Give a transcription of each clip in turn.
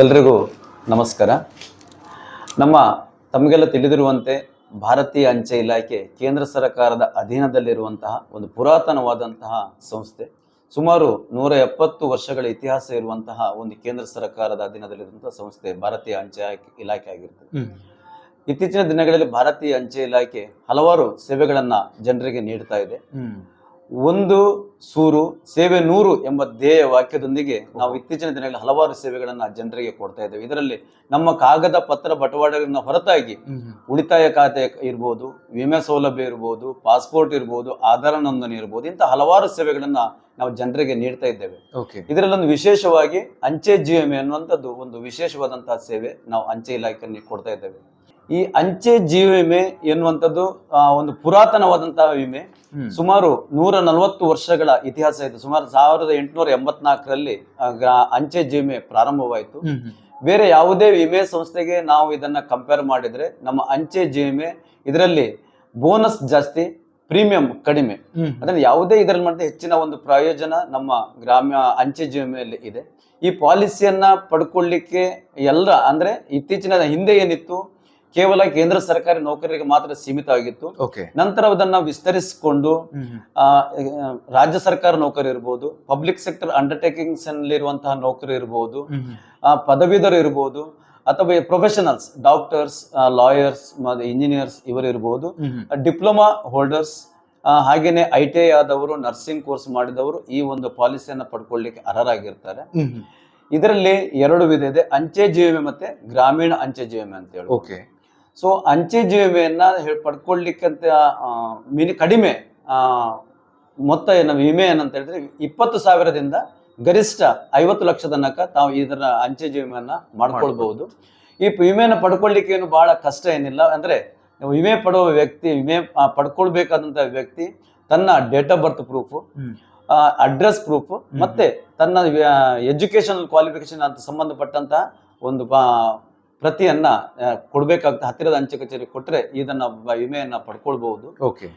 ಎಲ್ರಿಗೂ ನಮಸ್ಕಾರ. ನಮ್ಮ ತಮಗೆಲ್ಲ ತಿಳಿದಿರುವಂತೆ ಭಾರತೀಯ ಅಂಚೆ ಇಲಾಖೆ ಕೇಂದ್ರ ಸರ್ಕಾರದ ಅಧೀನದಲ್ಲಿರುವಂತಹ ಒಂದು ಪುರಾತನವಾದಂತಹ ಸಂಸ್ಥೆ ಸುಮಾರು ನೂರ ಎಪ್ಪತ್ತು ವರ್ಷಗಳ ಇತಿಹಾಸ ಇರುವಂತಹ ಒಂದು ಕೇಂದ್ರ ಸರ್ಕಾರದ ಅಧೀನದಲ್ಲಿರುವಂತಹ ಸಂಸ್ಥೆ ಭಾರತೀಯ ಅಂಚೆ ಇಲಾಖೆ ಆಗಿರ್ತದೆ. ಇತ್ತೀಚಿನ ದಿನಗಳಲ್ಲಿ ಭಾರತೀಯ ಅಂಚೆ ಇಲಾಖೆ ಹಲವಾರು ಸೇವೆಗಳನ್ನ ಜನರಿಗೆ ನೀಡ್ತಾ ಇದೆ. ಒಂದು ಸೂರು ಸೇವೆ ನೂರು ಎಂಬ ಧ್ಯೇಯ ವಾಕ್ಯದೊಂದಿಗೆ ನಾವು ಇತ್ತೀಚಿನ ದಿನಗಳಲ್ಲಿ ಹಲವಾರು ಸೇವೆಗಳನ್ನ ಜನರಿಗೆ ಕೊಡ್ತಾ ಇದ್ದೇವೆ. ಇದರಲ್ಲಿ ನಮ್ಮ ಕಾಗದ ಪತ್ರ ಬಟವಾಡಗಳನ್ನ ಹೊರತಾಗಿ ಉಳಿತಾಯ ಖಾತೆ ಇರ್ಬೋದು ವಿಮೆ ಸೌಲಭ್ಯ ಇರ್ಬೋದು ಪಾಸ್ಪೋರ್ಟ್ ಇರ್ಬೋದು ಆಧಾರ ನೋಂದಣಿ ಇರ್ಬೋದು ಇಂಥ ಹಲವಾರು ಸೇವೆಗಳನ್ನ ನಾವು ಜನರಿಗೆ ನೀಡ್ತಾ ಇದ್ದೇವೆ. ಇದರಲ್ಲೊಂದು ವಿಶೇಷವಾಗಿ ಅಂಚೆ ಜೀವಮೆ ಅನ್ನುವಂಥದ್ದು ಒಂದು ವಿಶೇಷವಾದಂತಹ ಸೇವೆ ನಾವು ಅಂಚೆ ಇಲಾಖೆಯಲ್ಲಿ ಕೊಡ್ತಾ ಇದ್ದೇವೆ. ಈ ಅಂಚೆ ಜೀವ ವಿಮೆ ಎನ್ನುವಂಥದ್ದು ಒಂದು ಪುರಾತನವಾದಂತಹ ವಿಮೆ. ಸುಮಾರು ನೂರ ನಲವತ್ತು ವರ್ಷಗಳ ಇತಿಹಾಸ ಇದೆ. ಸುಮಾರು ಸಾವಿರದ ಎಂಟುನೂರ ಎಂಬತ್ನಾಲ್ಕರಲ್ಲಿ ಅಂಚೆ ಜೀವ ವಿಮೆ ಪ್ರಾರಂಭವಾಯಿತು ಬೇರೆ ಯಾವುದೇ ವಿಮೆ ಸಂಸ್ಥೆಗೆ ನಾವು ಇದನ್ನ ಕಂಪೇರ್ ಮಾಡಿದ್ರೆ ನಮ್ಮ ಅಂಚೆ ಜೀವ ವಿಮೆ ಇದರಲ್ಲಿ ಬೋನಸ್ ಜಾಸ್ತಿ ಪ್ರೀಮಿಯಂ ಕಡಿಮೆ. ಅದನ್ನು ಯಾವುದೇ ಇದರಲ್ಲಿ ಮಾಡಿದ್ರೆ ಹೆಚ್ಚಿನ ಒಂದು ಪ್ರಯೋಜನ ನಮ್ಮ ಗ್ರಾಮ್ಯ ಅಂಚೆ ಜೀವ ವಿಮೆಯಲ್ಲಿ ಇದೆ. ಈ ಪಾಲಿಸಿಯನ್ನ ಪಡ್ಕೊಳ್ಳಿಕ್ಕೆ ಎಲ್ಲ ಅಂದ್ರೆ ಇತ್ತೀಚಿನ ಹಿಂದೆ ಏನಿತ್ತು ಕೇವಲ ಕೇಂದ್ರ ಸರ್ಕಾರಿ ನೌಕರರಿಗೆ ಮಾತ್ರ ಸೀಮಿತ ಆಗಿತ್ತು. ನಂತರ ಅದನ್ನ ವಿಸ್ತರಿಸಿಕೊಂಡು ರಾಜ್ಯ ಸರ್ಕಾರ ನೌಕರಿ ಇರ್ಬೋದು ಪಬ್ಲಿಕ್ ಸೆಕ್ಟರ್ ಅಂಡರ್ಟೇಕಿಂಗ್ಸ್ ಇರುವಂತಹ ನೌಕರಿ ಇರಬಹುದು ಆ, ಪದವೀಧರು ಇರಬಹುದು ಅಥವಾ ಪ್ರೊಫೆಷನಲ್ಸ್ ಡಾಕ್ಟರ್ಸ್ ಲಾಯರ್ಸ್ ಇಂಜಿನಿಯರ್ಸ್ ಇವರು ಇರಬಹುದು ಡಿಪ್ಲೊಮಾ ಹೋಲ್ಡರ್ಸ್ ಹಾಗೇನೆ ಐ ಟಿ ಐ ಆದವರು ನರ್ಸಿಂಗ್ ಕೋರ್ಸ್ ಮಾಡಿದವರು ಈ ಒಂದು ಪಾಲಿಸಿಯನ್ನು ಪಡ್ಕೊಳ್ಳಿಕ್ಕೆ ಅರ್ಹರಾಗಿರ್ತಾರೆ. ಇದರಲ್ಲಿ ಎರಡು ವಿಧ ಇದೆ ಅಂಚೆ ಜೀವಮೆ ಮತ್ತೆ ಗ್ರಾಮೀಣ ಅಂಚೆ ಜೀವಮೆ ಅಂತ ಹೇಳಿ ಓಕೆ ಸೊ ಅಂಚೆ ಜೀವ ವಿಮೆಯನ್ನ ಪಡ್ಕೊಳ್ಳಿಕ್ಕಂತ ಮಿನಿ ಕಡಿಮೆ ಮೊತ್ತ ಏನ ವಿಮೆ ಏನಂತ ಹೇಳಿದ್ರೆ ಇಪ್ಪತ್ತು ಸಾವಿರದಿಂದ ಗರಿಷ್ಠ ಐವತ್ತು ಲಕ್ಷ ತನಕ ತಾವು ಇದರ ಅಂಚೆ ಜೀವಮೆಯನ್ನ ಮಾಡ್ಕೊಳ್ಬಹುದು. ಈ ವಿಮೆಯನ್ನು ಪಡ್ಕೊಳ್ಳಿಕ್ಕೆ ಏನು ಬಹಳ ಕಷ್ಟ ಏನಿಲ್ಲ. ಅಂದ್ರೆ ವಿಮೆ ಪಡುವ ವ್ಯಕ್ತಿ ವಿಮೆ ಪಡ್ಕೊಳ್ಬೇಕಾದಂಥ ಪಡ್ಕೊಳ್ಬೇಕಾದಂತ ವ್ಯಕ್ತಿ ತನ್ನ date of birth proof address proof ಮತ್ತೆ ತನ್ನ ಎಜುಕೇಶನಲ್ ಕ್ವಾಲಿಫಿಕೇಶನ್ ಅಂತ ಸಂಬಂಧಪಟ್ಟಂತಹ ಒಂದು ಪ್ರತಿಯನ್ನ ಕೊಡ್ಬೇಕಾಗ್ತದೆ ಹತ್ತಿರದ ಅಂಚೆ ಕಚೇರಿ ಕೊಟ್ಟರೆ ಇದನ್ನ ವಿಮೆಯನ್ನ ಪಡ್ಕೊಳ್ಬಹುದು. ಓಕೆ.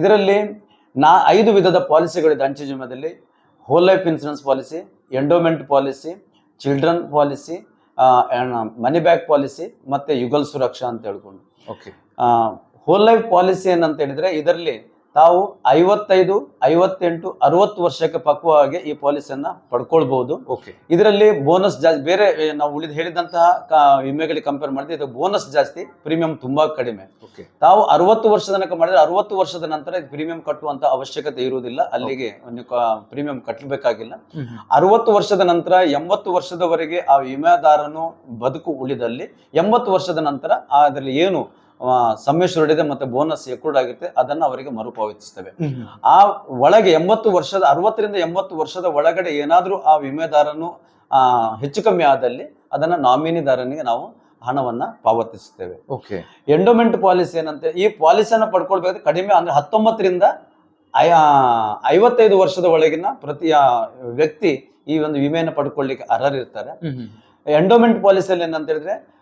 ಇದರಲ್ಲಿ ನಾ ಐದು ವಿಧದ ಪಾಲಿಸಿಗಳಿದೆ ಅಂಚೆ ಜೀವನದಲ್ಲಿ whole life insurance policy endowment policy children policy money back policy ಮತ್ತೆ ಯುಗಲ್ ಸುರಕ್ಷಾ ಅಂತ ಹೇಳ್ಕೊಂಡು. ಓಕೆ. ಹೋಲ್ ಲೈಫ್ ಪಾಲಿಸಿ ಏನಂತ ಹೇಳಿದ್ರೆ ಇದರಲ್ಲಿ ತಾವು ಐವತ್ತೈದು ಐವತ್ತೆಂಟು ಅರವತ್ತು ವರ್ಷಕ್ಕೆ ಪಕ್ವವಾಗಿ ಈ ಪಾಲಿಸಿಯನ್ನ ಪಡ್ಕೊಳ್ಬಹುದು. ಓಕೆ. ಇದರಲ್ಲಿ ಬೋನಸ್ ಜಾಸ್ತಿ ಬೇರೆ ನಾವು ಉಳಿದ ಹೇಳಿದಂತಹ ವಿಮೆಗಳಿಗೆ ಕಂಪೇರ್ ಮಾಡಿದ್ರೆ ಇದು ಬೋನಸ್ ಜಾಸ್ತಿ ಪ್ರೀಮಿಯಂ ತುಂಬಾ ಕಡಿಮೆ. ತಾವು ಅರವತ್ತು ವರ್ಷ ತನಕ ಮಾಡಿದ್ರೆ ಅರವತ್ತು ವರ್ಷದ ನಂತರ ಪ್ರೀಮಿಯಂ ಕಟ್ಟುವಂತ ಅವಶ್ಯಕತೆ ಇರುವುದಿಲ್ಲ. ಅಲ್ಲಿಗೆ ಪ್ರೀಮಿಯಂ ಕಟ್ಟಬೇಕಾಗಿಲ್ಲ. ಅರವತ್ತು ವರ್ಷದ ನಂತರ ಎಂಬತ್ತು ವರ್ಷದವರೆಗೆ ಆ ವಿಮೆದಾರನು ಬದುಕು ಉಳಿದಲ್ಲಿ ಎಂಬತ್ತು ವರ್ಷದ ನಂತರ ಅದರಲ್ಲಿ ಏನು ಆ, ಸಮ್ಮಿಶ್ರಡಿದೆ ಮತ್ತೆ ಬೋನಸ್ ಎಕ್ರೂಡ್ ಆಗಿರುತ್ತೆ ಅದನ್ನ ಅವರಿಗೆ ಮರುಪಾವತಿಸ್ತೇವೆ. ಆ ಒಳಗೆ ಎಂಬತ್ತು ವರ್ಷದ ಅರವತ್ತರಿಂದ ಎಂಬತ್ತು ವರ್ಷದ ಒಳಗಡೆ ಏನಾದರೂ ಆ ವಿಮೆದಾರನು ಆ, ಹೆಚ್ಚು ಕಮ್ಮಿ ಆದಲ್ಲಿ ಅದನ್ನ ನಾಮಿನಿದಾರನಿಗೆ ನಾವು ಹಣವನ್ನ ಪಾವತಿಸ್ತೇವೆ. ಓಕೆ. ಎಂಡೋಮೆಂಟ್ ಪಾಲಿಸಿ ಏನಂತೆ ಈ ಪಾಲಿಸಿಯನ್ನ ಪಡ್ಕೊಳ್ಬೇಕಾದ್ರೆ ಕಡಿಮೆ ಅಂದ್ರೆ ಹತ್ತೊಂಬತ್ತರಿಂದ ಐ- ಐವತ್ತೈದು ವರ್ಷದ ಒಳಗಿನ ಪ್ರತಿ ಆ, ವ್ಯಕ್ತಿ ಈ ಒಂದು ವಿಮೆಯನ್ನು ಪಡ್ಕೊಳ್ಳಿಕ್ಕೆ ಅರ್ಹರಿರ್ತಾರೆ. ಎಂಡೋಮೆಂಟ್ ಪಾಲಿಸಿಯಲ್ಲಿ ಏನಂತ ಹೇಳಿದ್ರೆ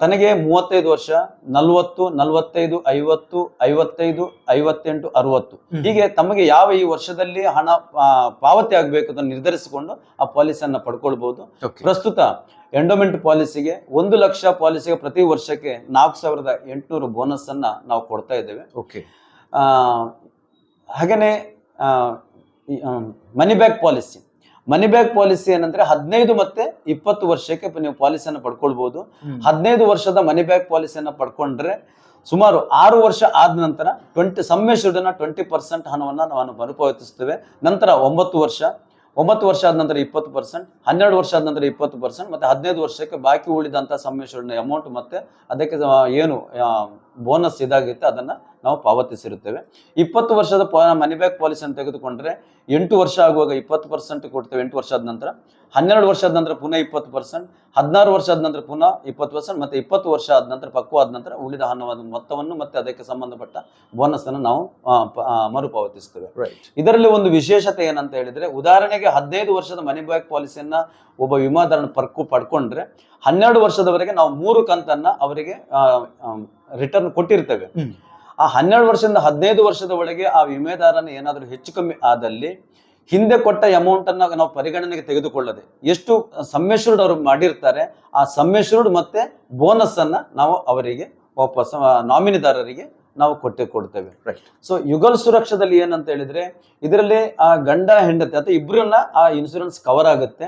ತನಗೆ ಮೂವತ್ತೈದು ವರ್ಷ ನಲವತ್ತು ನಲವತ್ತೈದು ಐವತ್ತು ಐವತ್ತೈದು ಐವತ್ತೆಂಟು ಅರವತ್ತು. ಹೀಗೆ ತಮಗೆ ಯಾವ ಈ ವರ್ಷದಲ್ಲಿ ಹಣ ಪಾವತಿ ಆಗಬೇಕು ಅಂತ ನಿರ್ಧರಿಸಿಕೊಂಡು ಆ ಪಾಲಿಸಿಯನ್ನು ಪಡ್ಕೊಳ್ಬಹುದು ಪ್ರಸ್ತುತ ಎಂಡೋಮೆಂಟ್ ಪಾಲಿಸಿಗೆ ಒಂದು ಲಕ್ಷ ಪಾಲಿಸಿಗೆ ಪ್ರತಿ ವರ್ಷಕ್ಕೆ ನಾಲ್ಕು ಸಾವಿರದ ಎಂಟುನೂರು ಬೋನಸ್ ಅನ್ನ ನಾವು ಕೊಡ್ತಾ ಇದ್ದೇವೆ. ಓಕೆ ಹಾಗೆಯೇ ಹಾಗೇನೆ money back policy. Money back policy ಏನಂದ್ರೆ ಹದಿನೈದು ಮತ್ತೆ ಇಪ್ಪತ್ತು ವರ್ಷಕ್ಕೆ ನೀವು ಪಾಲಿಸಿಯನ್ನು ಪಡ್ಕೊಳ್ಬಹುದು ಹದಿನೈದು ವರ್ಷದ ಮನಿ ಬ್ಯಾಕ್ ಪಾಲಿಸಿಯನ್ನ ಪಡ್ಕೊಂಡ್ರೆ ಸುಮಾರು ಆರು ವರ್ಷ ಆದ ನಂತರ ಟ್ವೆಂಟಿ ಸಮ್ಮೇಶುಡನ್ನ ಟ್ವೆಂಟಿ ಪರ್ಸೆಂಟ್ ಹಣವನ್ನು ನಾವು ಮರುಪಾವತಿಸ್ತೇವೆ ನಂತರ ಒಂಬತ್ತು ವರ್ಷ ಒಂಬತ್ತು ವರ್ಷ ಆದ ನಂತರ ಇಪ್ಪತ್ತು ಪರ್ಸೆಂಟ್ ಹನ್ನೆರಡು ವರ್ಷ ಆದ ನಂತರ ಇಪ್ಪತ್ತು ಪರ್ಸೆಂಟ್ ಮತ್ತೆ ಹದಿನೈದು ವರ್ಷಕ್ಕೆ ಬಾಕಿ ಉಳಿದಂತ ಸಮ್ಮೇಶುಡನ ಅಮೌಂಟ್ ಮತ್ತೆ ಅದಕ್ಕೆ ಏನು ಬೋನಸ್ ಇದಾಗುತ್ತೆ ಅದನ್ನ ನಾವು ಪಾವತಿಸಿರುತ್ತೇವೆ. ಇಪ್ಪತ್ತು ವರ್ಷದ ಮನಿ ಬ್ಯಾಕ್ ಪಾಲಿಸಿಯನ್ನು ತೆಗೆದುಕೊಂಡ್ರೆ ಎಂಟು ವರ್ಷ ಆಗುವಾಗ ಇಪ್ಪತ್ತು ಪರ್ಸೆಂಟ್ ಕೊಡ್ತೇವೆ ಎಂಟು ವರ್ಷದ ನಂತರ. ಹನ್ನೆರಡು ವರ್ಷದ ನಂತರ ಪುನಃ ಇಪ್ಪತ್ತು ಪರ್ಸೆಂಟ್ ಹದಿನಾರು ವರ್ಷದ ನಂತರ ಪುನಃ ಇಪ್ಪತ್ತು ಪರ್ಸೆಂಟ್ ಮತ್ತೆ ಇಪ್ಪತ್ತು ವರ್ಷ ಆದ ನಂತರ ಪಕ್ವ ಆದ ನಂತರ ಉಳಿದ ಹಣವಾದ ಮೊತ್ತವನ್ನು ಮತ್ತೆ ಅದಕ್ಕೆ ಸಂಬಂಧಪಟ್ಟ ಬೋನಸ್ ಅನ್ನು ನಾವು ಪ- ಮರುಪಾವತಿಸ್ತೇವೆ ಇದರಲ್ಲಿ ಒಂದು ವಿಶೇಷತೆ ಏನಂತ ಹೇಳಿದ್ರೆ ಉದಾಹರಣೆಗೆ ಹದಿನೈದು ವರ್ಷದ ಮನಿ ಬ್ಯಾಕ್ ಪಾಲಿಸಿಯನ್ನ ಒಬ್ಬ ವಿಮಾದಾರನ ಪರ್ಕು ಪಡ್ಕೊಂಡ್ರೆ ಹನ್ನೆರಡು ವರ್ಷದವರೆಗೆ ನಾವು ಮೂರು ಕಂತನ್ನ ಅವರಿಗೆ ರಿಟರ್ನ್ ಕೊಟ್ಟಿರ್ತೇವೆ. ಆ ಹನ್ನೆರಡು ವರ್ಷದಿಂದ ಹದಿನೈದು ವರ್ಷದ ಒಳಗೆ ಆ ವಿಮೆದಾರನ ಏನಾದರೂ ಹೆಚ್ಚು ಕಮ್ಮಿ ಆದಲ್ಲಿ ಹಿಂದೆ ಕೊಟ್ಟ ಅಮೌಂಟ್ ಅನ್ನ ನಾವು ಪರಿಗಣನೆಗೆ ತೆಗೆದುಕೊಳ್ಳದೆ ಎಷ್ಟು ಸಮ್ಮೇಶ್ವರ್ಡ್ ಅವರು ಮಾಡಿರ್ತಾರೆ ಆ ಸಮ್ಮೇಶ್ವರ್ಡ್ ಮತ್ತೆ ಬೋನಸ್ ಅನ್ನ ನಾವು ಅವರಿಗೆ ವಾಪಸ್ ನಾಮಿನಿದಾರರಿಗೆ ನಾವು ಕೊಟ್ಟೆ ಕೊಡ್ತೇವೆ. ರೈಟ್ ಸೊ ಯುಗಲ್ ಸುರಕ್ಷದಲ್ಲಿ ಏನಂತ ಹೇಳಿದ್ರೆ ಇದರಲ್ಲಿ ಆ ಗಂಡ ಹೆಂಡತಿ ಅಥವಾ ಇಬ್ಬರನ್ನ ಆ ಇನ್ಶೂರೆನ್ಸ್ ಕವರ್ ಆಗುತ್ತೆ.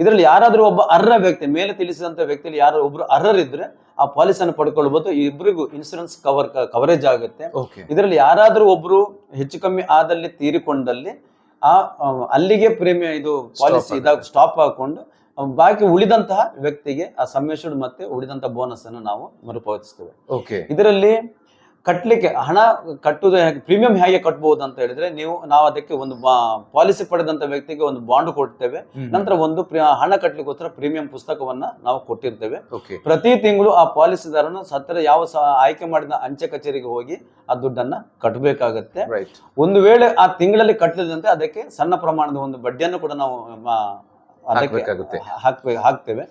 ಇದರಲ್ಲಿ ಯಾರಾದ್ರೂ ಒಬ್ಬ ಅರ್ಹ ವ್ಯಕ್ತಿ ಮೇಲೆ ತಿಳಿಸಿದಂತ ವ್ಯಕ್ತಿಯಲ್ಲಿ ಯಾರು ಒಬ್ರು ಅರ್ಹರಿದ್ರೆ ಆ ಪಾಲಿಸಿಯನ್ನು ಪಡ್ಕೊಳ್ಬಹುದು ಇಬ್ಬರಿಗೂ ಇನ್ಸೂರೆನ್ಸ್ ಕವರ್ ಕವರೇಜ್ ಆಗುತ್ತೆ. ಇದರಲ್ಲಿ ಯಾರಾದರೂ ಒಬ್ರು ಹೆಚ್ಚು ಕಮ್ಮಿ ಆದಲ್ಲಿ ತೀರಿಕೊಂಡಲ್ಲಿ ಆ ಅಲ್ಲಿಗೆ ಪ್ರೀಮಿಯಂ ಇದು ಪಾಲಿಸಿ. ಇದಾಗ ಸ್ಟಾಪ್ ಹಾಕೊಂಡು ಬಾಕಿ ಉಳಿದಂತಹ ವ್ಯಕ್ತಿಗೆ ಆ ಸಮ್ಮೇಶನ್ ಮತ್ತೆ ಉಳಿದಂತಹ ಬೋನಸ್ ಅನ್ನು ನಾವು ಮರುಪಾವತಿಸ್ತೇವೆ. ಇದರಲ್ಲಿ ಕಟ್ಟಲಿಕ್ಕೆ ಹಣ ಕಟ್ಟುವುದು ಹೇಗೆ ಪ್ರೀಮಿಯಂ ಹೇಗೆ ಕಟ್ಬಹುದು ಅಂತ ಹೇಳಿದ್ರೆ ನೀವು ನಾವು ಅದಕ್ಕೆ ಒಂದು ಪಾಲಿಸಿ ಪಡೆದಂತ ವ್ಯಕ್ತಿಗೆ ಒಂದು ಬಾಂಡ್ ಕೊಡ್ತೇವೆ. ನಂತರ ಒಂದು ಹಣ ಕಟ್ಟಲಿಕ್ಕೋಸ್ಕರ ಪ್ರೀಮಿಯಂ ಪುಸ್ತಕವನ್ನ ನಾವು ಕೊಟ್ಟಿರ್ತೇವೆ. ಪ್ರತಿ ತಿಂಗಳು ಆ ಪಾಲಿಸಿದಾರನು ಸತ್ತರ ಯಾವ ಆಯ್ಕೆ ಮಾಡಿದ ಅಂಚೆ ಕಚೇರಿಗೆ ಹೋಗಿ ಆ ದುಡ್ಡನ್ನ ಕಟ್ಟಬೇಕಾಗತ್ತೆ ಒಂದು ವೇಳೆ ಆ ತಿಂಗಳಲ್ಲಿ ಕಟ್ಟಲಿದಂತೆ ಅದಕ್ಕೆ ಸಣ್ಣ ಪ್ರಮಾಣದ ಒಂದು ಬಡ್ಡಿಯನ್ನು ಕೂಡ ನಾವು ಅದಕ್ಕೆ ಹಾಕ್ತೇವೆ.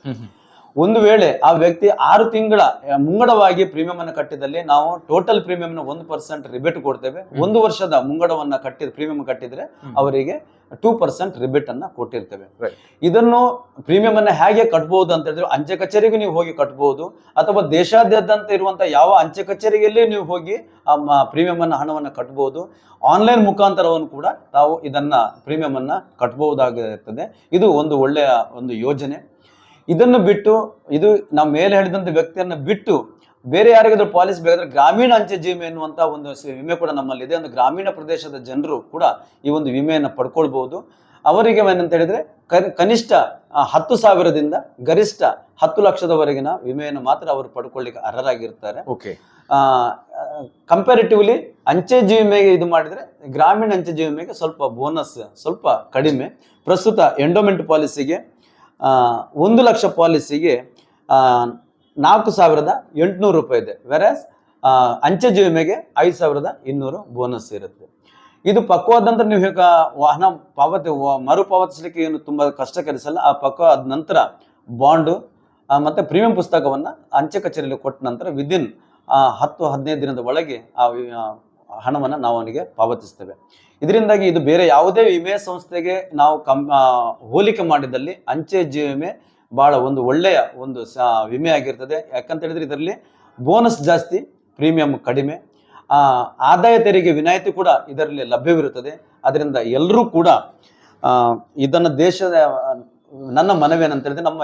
ಒಂದು ವೇಳೆ ಆ ವ್ಯಕ್ತಿ ಆರು ತಿಂಗಳ ಮುಂಗಡವಾಗಿ ಪ್ರೀಮಿಯಂ ಅನ್ನು ಕಟ್ಟಿದಲ್ಲಿ ನಾವು ಟೋಟಲ್ ಪ್ರೀಮಿಯಂ ಒಂದು ಪರ್ಸೆಂಟ್ ರಿಬೇಟ್ ಕೊಡ್ತೇವೆ. ಒಂದು ವರ್ಷದ ಮುಂಗಡವನ್ನ ಕಟ್ಟಿದ ಪ್ರೀಮಿಯಂ ಕಟ್ಟಿದ್ರೆ ಅವರಿಗೆ ಟೂ ಪರ್ಸೆಂಟ್ ರಿಬೇಟ್ ಅನ್ನ ಕೊಟ್ಟಿರ್ತೇವೆ ಇದನ್ನು ಪ್ರೀಮಿಯಂ ಅನ್ನ ಹೇಗೆ ಕಟ್ಬಹುದು ಅಂತ ಹೇಳಿದ್ರೆ ಅಂಚೆ ಕಚೇರಿಗೆ ನೀವು ಹೋಗಿ ಕಟ್ಬಹುದು ಅಥವಾ ದೇಶಾದ್ಯಂತ ಇರುವಂತಹ ಯಾವ ಅಂಚೆ ಕಚೇರಿಯಲ್ಲಿ ನೀವು ಹೋಗಿ ಆ ಪ್ರೀಮಿಯಂ ಅನ್ನ ಹಣವನ್ನು ಕಟ್ಬಹುದು ಆನ್ಲೈನ್ ಮುಖಾಂತರವನ್ನು ಕೂಡ ತಾವು ಇದನ್ನ ಪ್ರೀಮಿಯಂ ಅನ್ನ ಕಟ್ಬಹುದಾಗಿರ್ತದೆ ಇದು ಒಂದು ಒಳ್ಳೆಯ ಒಂದು ಯೋಜನೆ. ಇದನ್ನು ಬಿಟ್ಟು ಇದು ನಾವು ಮೇಲೆ ಹೇಳಿದಂತ ವ್ಯಕ್ತಿಯನ್ನು ಬಿಟ್ಟು ಬೇರೆ ಯಾರಿಗಾದ್ರೂ ಪಾಲಿಸಿ ಬೇಕಾದ್ರೆ ಗ್ರಾಮೀಣ ಅಂಚೆ ಜೀವಿ ಎನ್ನುವಂಥ ಒಂದು ವಿಮೆ ಕೂಡ ನಮ್ಮಲ್ಲಿದೆ. ಒಂದು ಗ್ರಾಮೀಣ ಪ್ರದೇಶದ ಜನರು ಕೂಡ ಈ ಒಂದು ವಿಮೆಯನ್ನು ಪಡ್ಕೊಳ್ಬಹುದು ಅವರಿಗೆ ಏನಂತ ಹೇಳಿದ್ರೆ ಕನಿಷ್ಠ ಹತ್ತು ಸಾವಿರದಿಂದ ಗರಿಷ್ಠ ಹತ್ತು ಲಕ್ಷದವರೆಗಿನ ವಿಮೆಯನ್ನು ಮಾತ್ರ ಅವರು ಪಡ್ಕೊಳ್ಳಿಕ್ಕೆ ಅರ್ಹರಾಗಿರ್ತಾರೆ. ಓಕೆ ಕಂಪ್ಯಾರಿಟಿವ್ಲಿ ಅಂಚೆ ಜೀವಿಮೆಗೆ ಇದು ಮಾಡಿದ್ರೆ ಗ್ರಾಮೀಣ ಅಂಚೆ ಜೀವಿಮೆಗೆ ಸ್ವಲ್ಪ ಬೋನಸ್ ಸ್ವಲ್ಪ ಕಡಿಮೆ. ಪ್ರಸ್ತುತ ಎಂಡೋಮೆಂಟ್ ಪಾಲಿಸಿಗೆ ಒಂದು ಲಕ್ಷ ಪಾಲಿಸಿಗೆ ನಾಲ್ಕು ಸಾವಿರದ ಎಂಟುನೂರು ರೂಪಾಯಿ ಇದೆ. ವೆರಸ್ ಅಂಚೆ ಜೀವಿಮೆಗೆ ಐದು ಸಾವಿರದ ಇನ್ನೂರು ಬೋನಸ್ ಇರುತ್ತೆ. ಇದು ಪಕ್ವಾದ ನಂತರ ನೀವು ಈಗ ವಾಹನ ಪಾವತಿ ಮರುಪಾವತಿಸಲಿಕ್ಕೆ ಏನು ತುಂಬ ಕಷ್ಟ ಕೆಲಸಲ್ಲ. ಆ ಪಕ್ವ ಆದ ನಂತರ ಬಾಂಡು ಮತ್ತೆ ಪ್ರೀಮಿಯಂ ಪುಸ್ತಕವನ್ನು ಅಂಚೆ ಕಚೇರಿಯಲ್ಲಿ ಕೊಟ್ಟ ನಂತರ ವಿದಿನ್ ಹತ್ತು, ಹದಿನೈದು ದಿನದ ಒಳಗೆ ಆ ಹಣವನ್ನ ನಾವು ಅವನಿಗೆ ಪಾವತಿಸ್ತೇವೆ. ಇದರಿಂದಾಗಿ ಇದು ಬೇರೆ ಯಾವುದೇ ವಿಮೆ ಸಂಸ್ಥೆಗೆ ನಾವು ಕಮ್ ಹೋಲಿಕೆ ಮಾಡಿದಲ್ಲಿ ಅಂಚೆ ಜೀವ ವಿಮೆ ಭಾಳ ಒಂದು ಒಳ್ಳೆಯ ಒಂದು ಸ, ವಿಮೆ ಆಗಿರ್ತದೆ. ಯಾಕಂತ ಹೇಳಿದ್ರೆ ಇದರಲ್ಲಿ ಬೋನಸ್ ಜಾಸ್ತಿ, ಪ್ರೀಮಿಯಂ ಕಡಿಮೆ ಆದಾಯ ತೆರಿಗೆ ವಿನಾಯಿತಿ ಕೂಡ ಇದರಲ್ಲಿ ಲಭ್ಯವಿರುತ್ತದೆ. ಅದರಿಂದ ಎಲ್ಲರೂ ಕೂಡ ಇದನ್ನು ದೇಶದ, ನನ್ನ ಮನವಿ ಏನಂತ ಹೇಳಿದ್ರೆ ನಮ್ಮ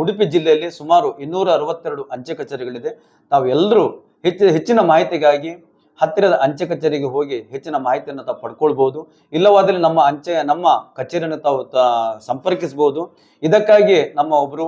ಉಡುಪಿ ಜಿಲ್ಲೆಯಲ್ಲಿ ಸುಮಾರು ಇನ್ನೂರ ಅರವತ್ತೆರಡು ಅಂಚೆ ಕಚೇರಿಗಳಿದೆ. ತಾವೆಲ್ಲರೂ ಹೆಚ್ಚಿನ ಹೆಚ್ಚಿನ ಮಾಹಿತಿಗಾಗಿ ಹತ್ತಿರದ ಅಂಚೆ ಕಚೇರಿಗೆ ಹೋಗಿ ಹೆಚ್ಚಿನ ಮಾಹಿತಿಯನ್ನು ತಾವು ಪಡ್ಕೊಳ್ಬಹುದು ಇಲ್ಲವಾದಲ್ಲಿ ನಮ್ಮ ಅಂಚೆ ನಮ್ಮ ಕಚೇರಿಯನ್ನು ತಾವು ಸಂಪರ್ಕಿಸಬಹುದು ಇದಕ್ಕಾಗಿ ನಮ್ಮ ಒಬ್ಬರು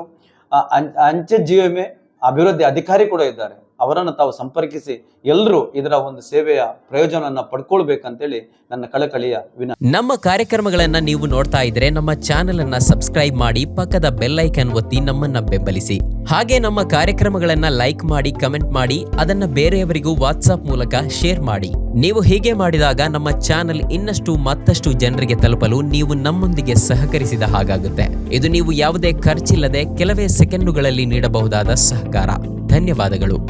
ಅಂಚೆ ಜೀವಮೆ ಅಭಿವೃದ್ಧಿ ಅಧಿಕಾರಿ ಕೂಡ ಇದ್ದಾರೆ. ಅವರನ್ನು ತಾವು ಸಂಪರ್ಕಿಸಿ ಎಲ್ಲರೂ ಇದರ ಒಂದು ಸೇವೆಯ ಪ್ರಯೋಜನವನ್ನು ಪಡ್ಕೊಳ್ಬೇಕಂತೇಳಿ ನನ್ನ ಕಳಕಳಿಯ ವಿನ ನಮ್ಮ ಕಾರ್ಯಕ್ರಮಗಳನ್ನು ನೀವು ನೋಡ್ತಾ ಇದ್ರೆ ನಮ್ಮ ಚಾನೆಲ್ ಅನ್ನ ಸಬ್ಸ್ಕ್ರೈಬ್ ಮಾಡಿ ಪಕ್ಕದ ಬೆಲ್ಲೈಕನ್ ಒತ್ತಿ ನಮ್ಮನ್ನ ಬೆಂಬಲಿಸಿ. ಹಾಗೆ ನಮ್ಮ ಕಾರ್ಯಕ್ರಮಗಳನ್ನ ಲೈಕ್ ಮಾಡಿ, ಕಮೆಂಟ್ ಮಾಡಿ, ಅದನ್ನ ಬೇರೆಯವರಿಗೂ ವಾಟ್ಸ್ಆಪ್ ಮೂಲಕ ಶೇರ್ ಮಾಡಿ. ನೀವು ಹೀಗೆ ಮಾಡಿದಾಗ ನಮ್ಮ ಚಾನೆಲ್ ಇನ್ನಷ್ಟು ಮತ್ತಷ್ಟು ಜನರಿಗೆ ತಲುಪಲು ನೀವು ನಮ್ಮೊಂದಿಗೆ ಸಹಕರಿಸಿದ ಹಾಗಾಗುತ್ತೆ. ಇದು ನೀವು ಯಾವುದೇ ಖರ್ಚಿಲ್ಲದೆ ಕೆಲವೇ ಸೆಕೆಂಡುಗಳಲ್ಲಿ ನೀಡಬಹುದಾದ ಸಹಕಾರ. ಧನ್ಯವಾದಗಳು.